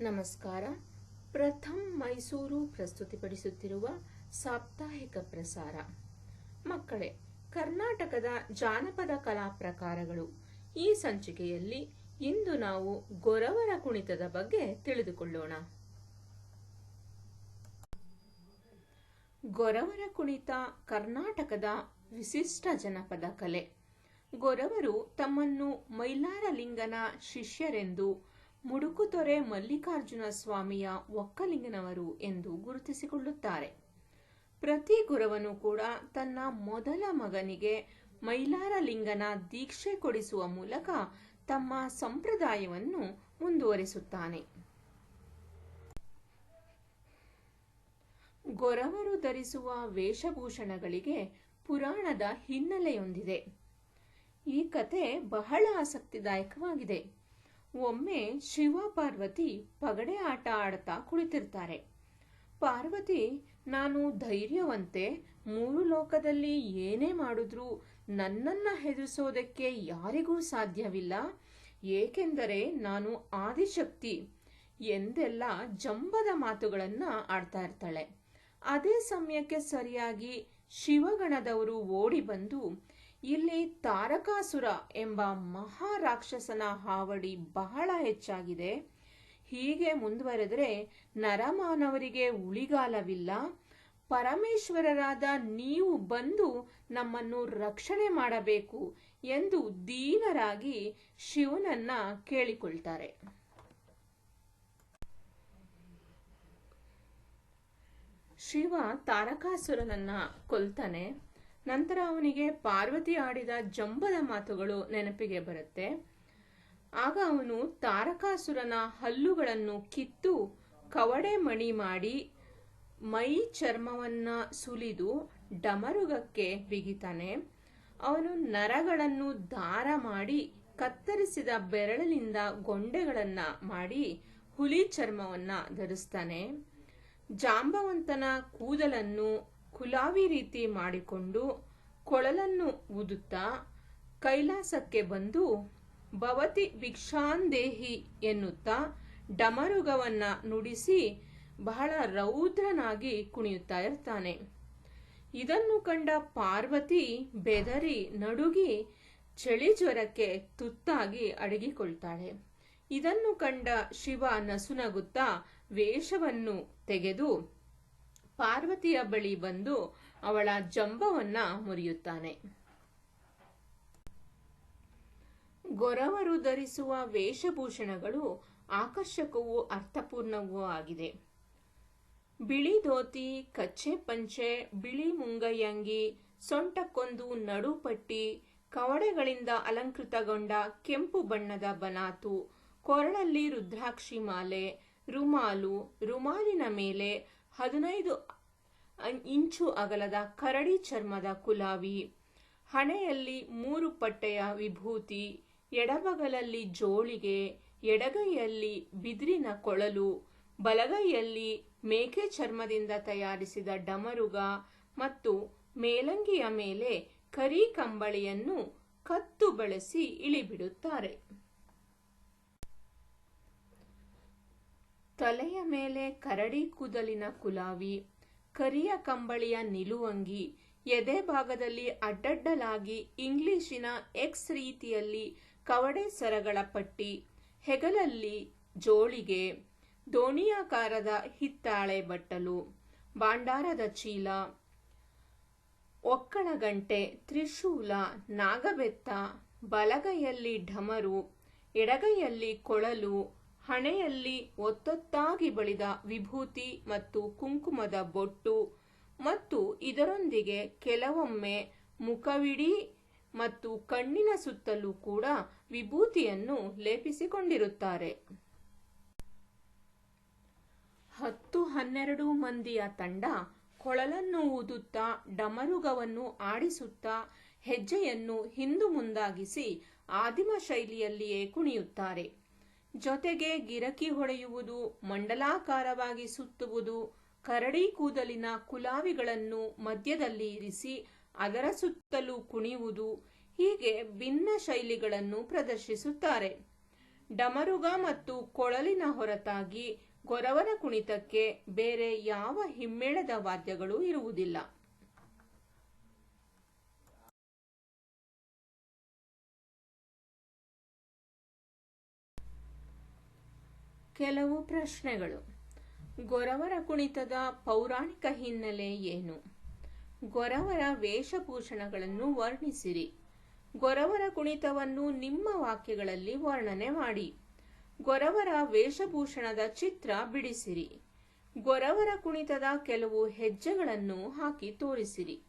ನಮಸ್ಕಾರ. ಪ್ರಥಮ್ ಮೈಸೂರು ಪ್ರಸ್ತುತಿಪಡಿಸುತ್ತಿರುವ ಸಾಪ್ತಾಹಿಕ ಪ್ರಸಾರ. ಮಕ್ಕಳೇ, ಕರ್ನಾಟಕದ ಜಾನಪದ ಕಲಾ ಪ್ರಕಾರಗಳು ಈ ಸಂಚಿಕೆಯಲ್ಲಿ ಇಂದು ನಾವು ಗೊರವರ ಕುಣಿತದ ಬಗ್ಗೆ ತಿಳಿದುಕೊಳ್ಳೋಣ. ಗೊರವರ ಕುಣಿತ ಕರ್ನಾಟಕದ ವಿಶಿಷ್ಟ ಜನಪದ ಕಲೆ. ಗೊರವರು ತಮ್ಮನ್ನು ಮೈಲಾರಲಿಂಗನ ಶಿಷ್ಯರೆಂದು ಮುಡುಕುತೊರೆ ಮಲ್ಲಿಕಾರ್ಜುನ ಸ್ವಾಮಿಯ ಒಕ್ಕಲಿಂಗನವರು ಎಂದು ಗುರುತಿಸಿಕೊಳ್ಳುತ್ತಾರೆ. ಪ್ರತಿ ಗುರವನು ಕೂಡ ತನ್ನ ಮೊದಲ ಮಗನಿಗೆ ಮೈಲಾರಲಿಂಗನ ದೀಕ್ಷೆ ಕೊಡಿಸುವ ಮೂಲಕ ತಮ್ಮ ಸಂಪ್ರದಾಯವನ್ನು ಮುಂದುವರಿಸುತ್ತಾನೆ. ಗೊರವರು ಧರಿಸುವ ವೇಷಭೂಷಣಗಳಿಗೆ ಪುರಾಣದ ಹಿನ್ನೆಲೆಯೊಂದಿದೆ. ಈ ಕತೆ ಬಹಳ ಆಸಕ್ತಿದಾಯಕವಾಗಿದೆ. ಒಮ್ಮೆ ಶಿವ ಪಾರ್ವತಿ ಪಗಡೆ ಆಟ ಆಡ್ತಾ ಕುಳಿತಿರ್ತಾರೆ. ಪಾರ್ವತಿ, ನಾನು ಧೈರ್ಯವಂತೆ ಮೂರು ಲೋಕದಲ್ಲಿ ಏನೇ ಮಾಡಿದ್ರೂ ನನ್ನನ್ನು ಹೆದರಿಸೋದಕ್ಕೆ ಯಾರಿಗೂ ಸಾಧ್ಯವಿಲ್ಲ. ಏಕೆಂದರೆ ನಾನು ಆದಿಶಕ್ತಿ ಎಂದೆಲ್ಲ ಜಂಬದ ಮಾತುಗಳನ್ನು ಆಡ್ತಾ ಇರ್ತಾಳೆ. ಅದೇ ಸಮಯಕ್ಕೆ ಸರಿಯಾಗಿ ಶಿವಗಣದವರು ಓಡಿ ಬಂದು ಇಲ್ಲಿ ತಾರಕಾಸುರ ಎಂಬ ಮಹಾರಾಕ್ಷಸನ ಹಾವಳಿ ಬಹಳ ಹೆಚ್ಚಾಗಿದೆ. ಹೀಗೆ ಮುಂದುವರೆದರೆ ನರಮಾನವರಿಗೆ ಉಳಿಗಾಲವಿಲ್ಲ. ಪರಮೇಶ್ವರರಾದ ನೀವು ಬಂದು ನಮ್ಮನ್ನು ರಕ್ಷಣೆ ಮಾಡಬೇಕು ಎಂದು ದೀನರಾಗಿ ಶಿವನನ್ನ ಕೇಳಿಕೊಳ್ತಾರೆ. ಶಿವ ತಾರಕಾಸುರನನ್ನ ಕೊಲ್ತಾನೆ. ನಂತರ ಅವನಿಗೆ ಪಾರ್ವತಿ ಆಡಿದ ಜಂಬದ ಮಾತುಗಳು ನೆನಪಿಗೆ ಬರುತ್ತೆ. ಆಗ ಅವನು ತಾರಕಾಸುರನ ಹಲ್ಲುಗಳನ್ನು ಕಿತ್ತು ಕವಡೆ ಮಣಿ ಮಾಡಿ ಮೈ ಚರ್ಮವನ್ನ ಸುಲಿದು ಡಮರುಗಕ್ಕೆ ಬಿಗಿತಾನೆ. ಅವನು ನರಗಳನ್ನು ದಾರ ಮಾಡಿ ಕತ್ತರಿಸಿದ ಬೆರಳಿನಿಂದ ಗೊಂಡೆಗಳನ್ನ ಮಾಡಿ ಹುಲಿ ಚರ್ಮವನ್ನ ಧರಿಸ್ತಾನೆ. ಜಾಂಬವಂತನ ಕೂದಲನ್ನು ಕುಲಾವಿ ರೀತಿ ಮಾಡಿಕೊಂಡು ಕೊಳಲನ್ನು ಊದುತ್ತಾ ಕೈಲಾಸಕ್ಕೆ ಬಂದು ಭವತಿ ಭಿಕ್ಷಾಂದೇಹಿ ಎನ್ನುತ್ತಾ ಡಮರುಗವನ್ನ ನುಡಿಸಿ ಬಹಳ ರೌದ್ರನಾಗಿ ಕುಣಿಯುತ್ತಾ ಇರ್ತಾನೆ. ಇದನ್ನು ಕಂಡ ಪಾರ್ವತಿ ಬೆದರಿ ನಡುಗಿ ಚಳಿ ಜ್ವರಕ್ಕೆ ತುತ್ತಾಗಿ ಅಡಗಿಕೊಳ್ತಾಳೆ. ಇದನ್ನು ಕಂಡ ಶಿವ ನಸುನಗುತ್ತಾ ವೇಷವನ್ನು ತೆಗೆದು ಪಾರ್ವತಿಯ ಬಳಿ ಬಂದು ಅವಳ ಜಂಬವನ್ನ ಮುರಿಯುತ್ತಾನೆ. ಗೊರವರು ಧರಿಸುವ ವೇಷಭೂಷಣಗಳು ಆಕರ್ಷಕವೂ ಅರ್ಥಪೂರ್ಣವೂ ಆಗಿದೆ. ಬಿಳಿ ಧೋತಿ, ಕಚ್ಚೆ ಪಂಚೆ, ಬಿಳಿ ಮುಂಗೈಯಂಗಿ, ಸೊಂಟಕ್ಕೊಂದು ನಡುಪಟ್ಟಿ, ಕವಡೆಗಳಿಂದ ಅಲಂಕೃತಗೊಂಡ ಕೆಂಪು ಬಣ್ಣದ ಬನಾತು, ಕೊರಳಲ್ಲಿ ರುದ್ರಾಕ್ಷಿ ಮಾಲೆ, ರುಮಾಲು, ರುಮಾಲಿನ ಮೇಲೆ ಹದಿನೈದು ಇಂಚು ಅಗಲದ ಕರಡಿ ಚರ್ಮದ ಕುಲಾವಿ. ಹಣೆಯಲ್ಲಿ ಮೂರು ಪಟ್ಟೆಯ ವಿಭೂತಿ, ಎಡಬಗಲಲ್ಲಿ ಜೋಳಿಗೆ, ಎಡಗೈಯಲ್ಲಿ ಬಿದಿರಿನ ಕೊಳಲು, ಬಲಗೈಯಲ್ಲಿ ಮೇಕೆ ಚರ್ಮದಿಂದ ತಯಾರಿಸಿದ ಡಮರುಗ ಮತ್ತು ಮೇಲಂಗಿಯ ಮೇಲೆ ಕರಿ ಕಂಬಳಿಯನ್ನು ಕತ್ತು ಬಳಸಿ ಇಳಿಬಿಡುತ್ತಾರೆ. ತಲೆಯ ಮೇಲೆ ಕರಡಿ ಕೂದಲಿನ ಕುಲಾವಿ, ಕರಿಯ ಕಂಬಳಿಯ ನಿಲುವಂಗಿ, ಎದೆ ಭಾಗದಲ್ಲಿ ಅಡ್ಡಡ್ಡಲಾಗಿ ಇಂಗ್ಲಿಶಿನ ಎಕ್ಸ್ ರೀತಿಯಲ್ಲಿ ಕವಡೆ ಸರಗಳ ಪಟ್ಟಿ, ಹೆಗಲಲ್ಲಿ ಜೋಳಿಗೆ, ದೋಣಿಯಾಕಾರದ ಹಿತ್ತಾಳೆ ಬಟ್ಟಲು ಬಾಂಡಾರದ ಚೀಲ ಒಕ್ಕಳಗಂಟೆ ತ್ರಿಶೂಲ, ನಾಗಬೆತ್ತ, ಬಲಗೈಯಲ್ಲಿ ಢಮರು, ಎಡಗೈಯಲ್ಲಿ ಕೊಳಲು ಹಣೆಯಲ್ಲಿ ಒತ್ತೊತ್ತಾಗಿ ಬಳಿದ ವಿಭೂತಿ ಮತ್ತು ಕುಂಕುಮದ ಬೊಟ್ಟು ಮತ್ತು ಇದರೊಂದಿಗೆ ಕೆಲವೊಮ್ಮೆ ಮುಖವಿಡಿ ಮತ್ತು ಕಣ್ಣಿನ ಸುತ್ತಲೂ ಕೂಡ ವಿಭೂತಿಯನ್ನು ಲೇಪಿಸಿಕೊಂಡಿರುತ್ತಾರೆ. ಹತ್ತು ಹನ್ನೆರಡು ಮಂದಿಯ ತಂಡ ಕೊಳಲನ್ನು ಊದುತ್ತಾ ಡಮರುಗವನ್ನು ಆಡಿಸುತ್ತಾ ಹೆಜ್ಜೆಯನ್ನು ಹಿಂದು ಮುಂದಾಗಿಸಿ ಆದಿಮ ಶೈಲಿಯಲ್ಲಿಯೇ ಕುಣಿಯುತ್ತಾರೆ. ಜೊತೆಗೆ ಗಿರಕಿ ಹೊಡೆಯುವುದು, ಮಂಡಲಾಕಾರವಾಗಿ ಸುತ್ತುವುದು, ಕರಡಿ ಕೂದಲಿನ ಕುಲಾವಿಗಳನ್ನು ಮಧ್ಯದಲ್ಲಿ ಇರಿಸಿ ಅದರ ಸುತ್ತಲೂ ಕುಣಿಯುವುದು, ಹೀಗೆ ಭಿನ್ನ ಶೈಲಿಗಳನ್ನು ಪ್ರದರ್ಶಿಸುತ್ತಾರೆ. ಡಮರುಗ ಮತ್ತು ಕೊಳಲಿನ ಹೊರತಾಗಿ ಗೊರವರ ಕುಣಿತಕ್ಕೆ ಬೇರೆ ಯಾವ ಹಿಮ್ಮೇಳದ ವಾದ್ಯಗಳು ಇರುವುದಿಲ್ಲ. ಕೆಲವು ಪ್ರಶ್ನೆಗಳು. ಗೊರವರ ಕುಣಿತದ ಪೌರಾಣಿಕ ಹಿನ್ನೆಲೆ ಏನು? ಗೊರವರ ವೇಷಭೂಷಣಗಳನ್ನು ವರ್ಣಿಸಿರಿ. ಗೊರವರ ಕುಣಿತವನ್ನು ನಿಮ್ಮ ವಾಕ್ಯಗಳಲ್ಲಿ ವರ್ಣನೆ ಮಾಡಿ. ಗೊರವರ ವೇಷಭೂಷಣದ ಚಿತ್ರ ಬಿಡಿಸಿರಿ. ಗೊರವರ ಕುಣಿತದ ಕೆಲವು ಹೆಜ್ಜೆಗಳನ್ನು ಹಾಕಿ ತೋರಿಸಿರಿ.